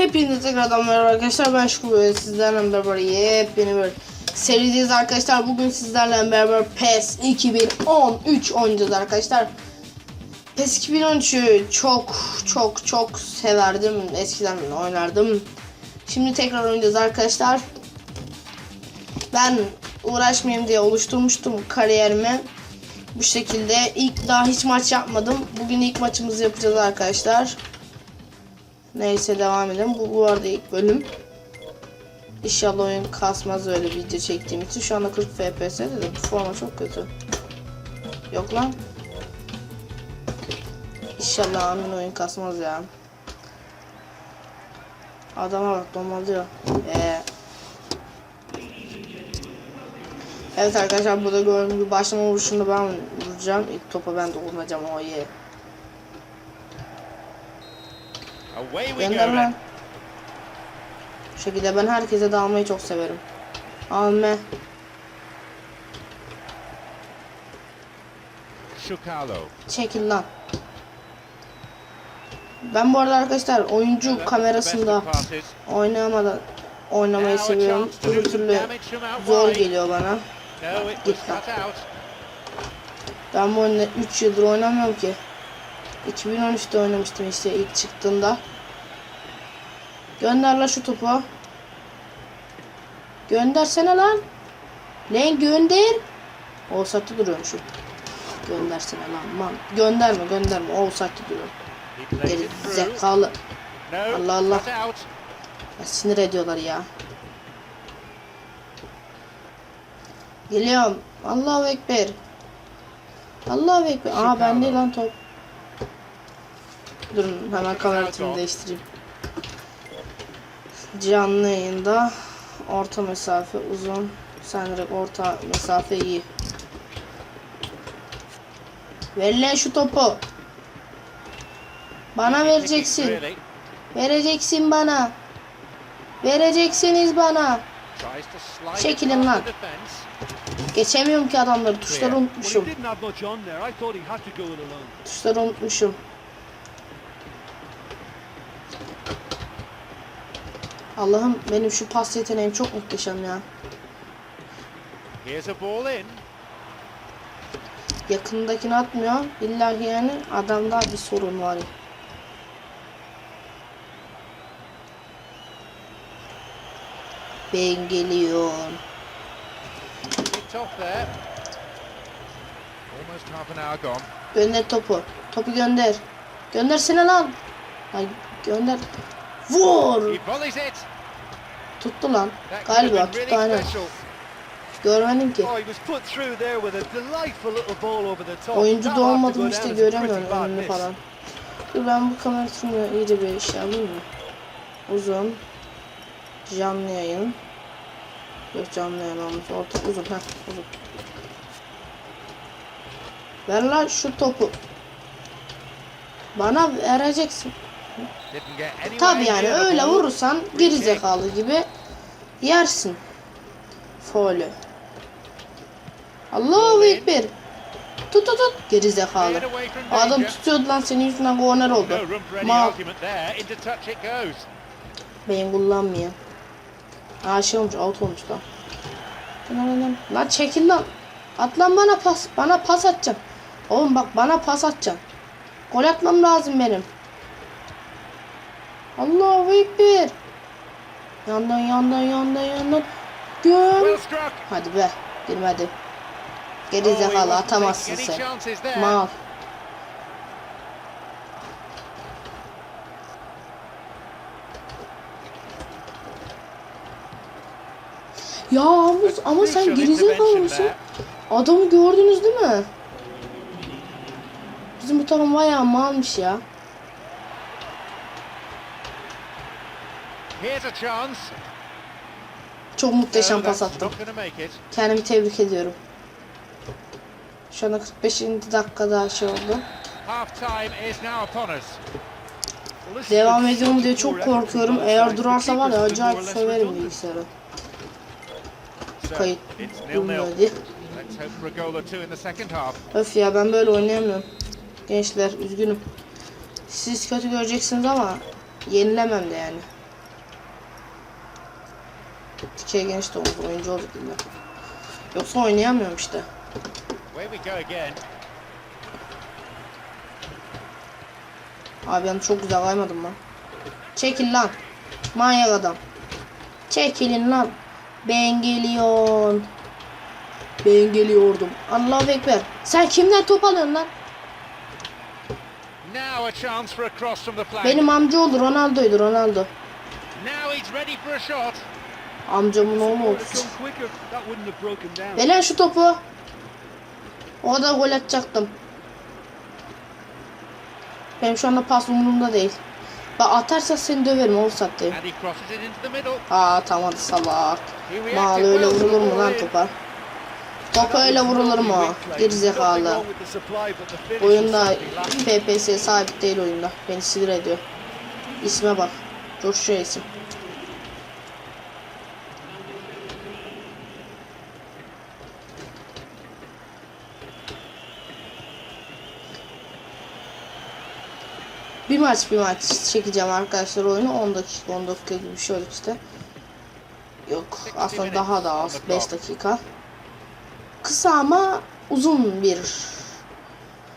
Hepinize tekrardan merhaba arkadaşlar. Ben Şükrü ve sizlerle beraber yepyeni bir serideyiz arkadaşlar. Bugün sizlerle beraber PES 2013 oynayacağız arkadaşlar. PES 2013'ü çok çok çok severdim. Eskiden oynardım. Şimdi tekrar oynayacağız arkadaşlar. Ben uğraşmayayım diye oluşturmuştum kariyerimi. Bu şekilde ilk daha hiç maç yapmadım. Bugün ilk maçımızı yapacağız arkadaşlar. Neyse devam edelim. Bu, bu arada ilk bölüm. İnşallah oyun kasmaz öyle video çektiğim için. Şu anda 40 FPS de bu forma çok kötü. Yok lan. İnşallah amin oyun kasmaz ya. Adama bak domalıyor. Ee. Evet arkadaşlar burada gördüğünüz gibi başlama vuruşunda ben vuracağım. İlk topa ben dokunacağım o ye. Away Gönder lan. Bu şekilde ben herkese dalmayı çok severim. Alme. Çekil lan. Ben bu arada arkadaşlar oyuncu kamerasında oynamadan oynamayı seviyorum. türlü out zor geliyor bana. Git lan. Ben bu oyunu 3 yıldır oynamıyorum ki. 2013'te oynamıştım işte ilk çıktığında. Gönder la şu topu. Göndersene lan. Lan gönder. Offside'de duruyormuşum. Göndersene lan man. Gönderme gönderme. Offside'de duruyor. He plays Geri zekalı. Allah Allah. Ya sinir ediyorlar ya. Geliyorum. Allahu Ekber. Allahu Ekber. Aa bende lan top. Durun hemen kamerasını değiştireyim. Canlı yayında orta mesafe uzun. Sen direkt orta mesafe iyi. Ver lan şu topu. Bana vereceksin. Vereceksin bana. Vereceksiniz bana. Çekilin lan. Geçemiyorum ki adamları. Tuşları unutmuşum. didn't have Allah'ım benim şu pas yeteneğim çok muhteşem ya. Yakındakini atmıyor. İlla ki yani adamda bir sorun var. Ben geliyorum. Gönder topu. Topu gönder. Göndersene lan. Ay gönder. Vur. Tuttu lan. Galiba tuttu aynen. Görmedim ki. Oh. Oyuncu da olmadım işte göremiyorum önünü falan. Dur ben bu kamerasını iyice bir şey alayım mı? Uzun. Canlı yayın. Yok canlı yayın olmuş. Orta uzun. Heh uzun. Ver lan şu topu. Bana vereceksin. Tabi yani öyle vurursan gerizekalı gibi yersin. Faulü. Allahu Ekber. Tut tut tut. Gerizekalı. Adam tutuyordu lan senin yüzünden corner oldu. Mal. Beyin kullanmıyor. Aa şey olmuş out olmuş lan. Lan çekil lan. At lan bana pas. Bana pas atacaksın. Oğlum bak bana pas atacaksın. Gol atmam lazım benim. Allahu Ekber. Yandan yandan yandan yandan. Struck. Hadi be. Girmedi. Geri zekalı atamazsın sen. Mal. Ya ama, ama sen gerizekalı mısın? Adamı gördünüz değil mi? Bizim bu takım bayağı malmış ya. Çok muhteşem pas attım. Kendimi tebrik ediyorum. Şu anda 45. dakikada şey oldu. Devam ediyorum diye çok korkuyorum. Eğer durarsa var ya acayip söverim bilgisayarı. Kayıt half. Öf ya ben böyle oynayamıyorum. Gençler üzgünüm. Siz kötü göreceksiniz ama yenilemem de yani. Dikey genç de oldu oyuncu olduk illa. Yoksa oynayamıyorum işte. Abi yani çok güzel kaymadım lan. Çekil lan. Manyak adam. Çekilin lan. Ben geliyorum. Ben geliyordum. Allahu Ekber. Sen kimden top alıyorsun lan? Benim amcaoğlu Ronaldo'ydu Ronaldo. Now he's ready for a shot. Amcamın oğlu broken down. Belen şu topu. O da gol atacaktım. Benim şu anda pas umurumda değil. Bak atarsa seni döverim the middle. Aa tamam salak. Mal öyle vurulur mu lan topa? Topa öyle vurulur mu? Gerizekalı. Oyunda FPS sabit değil oyunda. Beni sinir ediyor. İsme bak. Coşuyor isim. Bir maç bir maç çekeceğim arkadaşlar oyunu 10 dakika 10 dakika gibi bir şey oldu işte. Yok aslında daha da az 5 dakika. Kısa ama uzun bir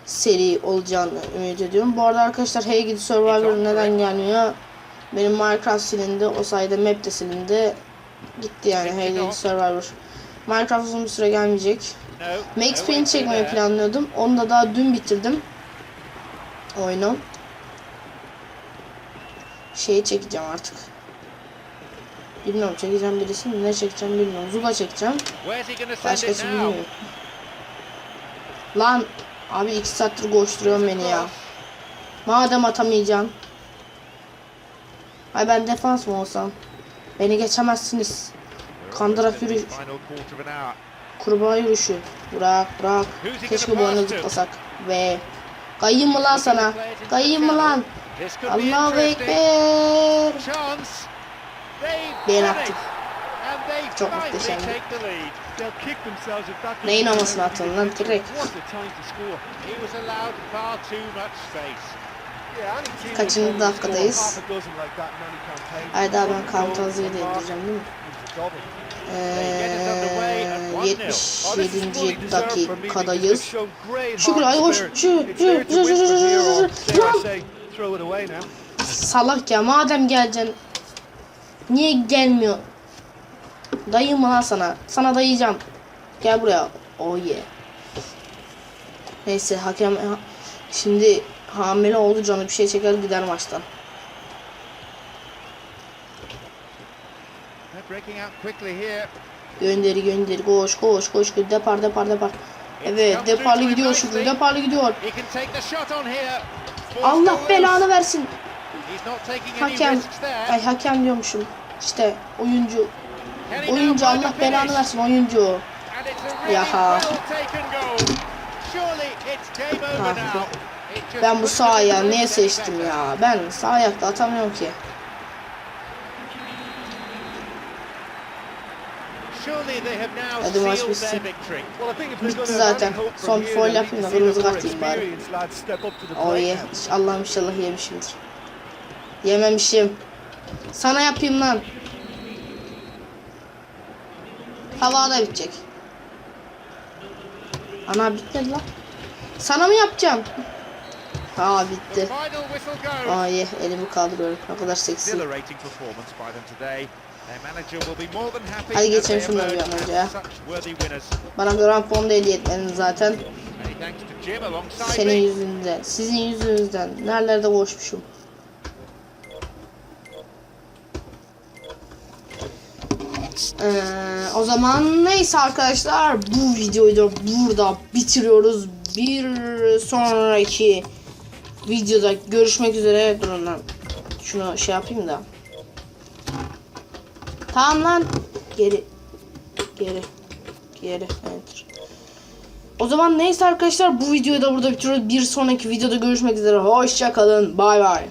seri olacağını ümit ediyorum. Bu arada arkadaşlar Hey Gidi Survivor neden gelmiyor? Benim Minecraft silindi. O sayede map de silindi. Gitti yani Hey Gidi Survivor. Minecraft uzun bir süre gelmeyecek. Max Payne çekmeyi planlıyordum. Onu da daha dün bitirdim. Oyunu. Şeyi çekeceğim artık. Bilmiyorum çekeceğim birisini ne çekeceğim bilmiyorum. Zula çekeceğim. Where's he going to send Başkası it now? bilmiyorum. Lan abi iki saattir koşturuyorsun beni ya. Madem atamayacaksın. Ay ben defans mı olsam? Beni geçemezsiniz. Kandırak yürü. Final quarter of an hour. Kurbağa yürüyüşü. Bırak bırak. Keşke bu oyunu zıplasak. Ve kayayım mı lan sana? Kayayım mı lan? This could be Allahu. Ekber. Chance. They've Ben they Çok that Neyin happen. atıyorsun lan direkt? Kaçıncı dakikadayız? score half a dozen like that in any campaign. Ay daha ben Kamtazı'yı da indireceğim değil mi? Eee 77. dakikadayız. Şükür, ay hoş, spirit. şu, It's şu, there şu, şu, şu, şu, şu, throw it away now. Salak ya madem geleceksin. Niye gelmiyor? Dayım mı lan sana? Sana dayayacağım. Gel buraya. Oh yeah. Neyse hakem şimdi hamile oldu canı bir şey çeker gider maçtan. They're breaking out quickly here. Gönderi gönderi koş koş koş depar depar depar. Evet deparlı gidiyor Şükrü deparlı gidiyor. Allah belanı versin. Hakem. Ay hakem diyormuşum. İşte oyuncu. Oyuncu Allah belanı versin oyuncu. Yaha. Ah Ben bu sağ ayağı niye seçtim ya? Ben sağ ayakta atamıyorum ki. Hadi maç bitsin. their victory. Well, I think if they're Bitti zaten. Son they'll need yapayım da kırmızı kart yiyeyim bari. experienced lads step up to the O plate ye. Allah'ım inşallah yemişimdir. Yememişim. Sana yapayım lan. Havada bitecek. Ana bitmedi lan. Sana mı yapacağım? Aa bitti. Ye elimi kaldırıyorum. Ne kadar seksi. Hadi geçelim şunları bir an önce ya. Bana grampon da hediye etmedin zaten. Senin yüzünden. Sizin yüzünüzden. Nerelerde boşmuşum. Ee, o zaman neyse arkadaşlar bu videoyu da burada bitiriyoruz. Bir sonraki videoda görüşmek üzere. Durun lan. Şunu şey yapayım da. Tamam lan. Geri. Geri. Geri. Enter. O zaman neyse arkadaşlar bu videoyu da burada bitiriyoruz. Bir sonraki videoda görüşmek üzere. Hoşça kalın. Bay bay.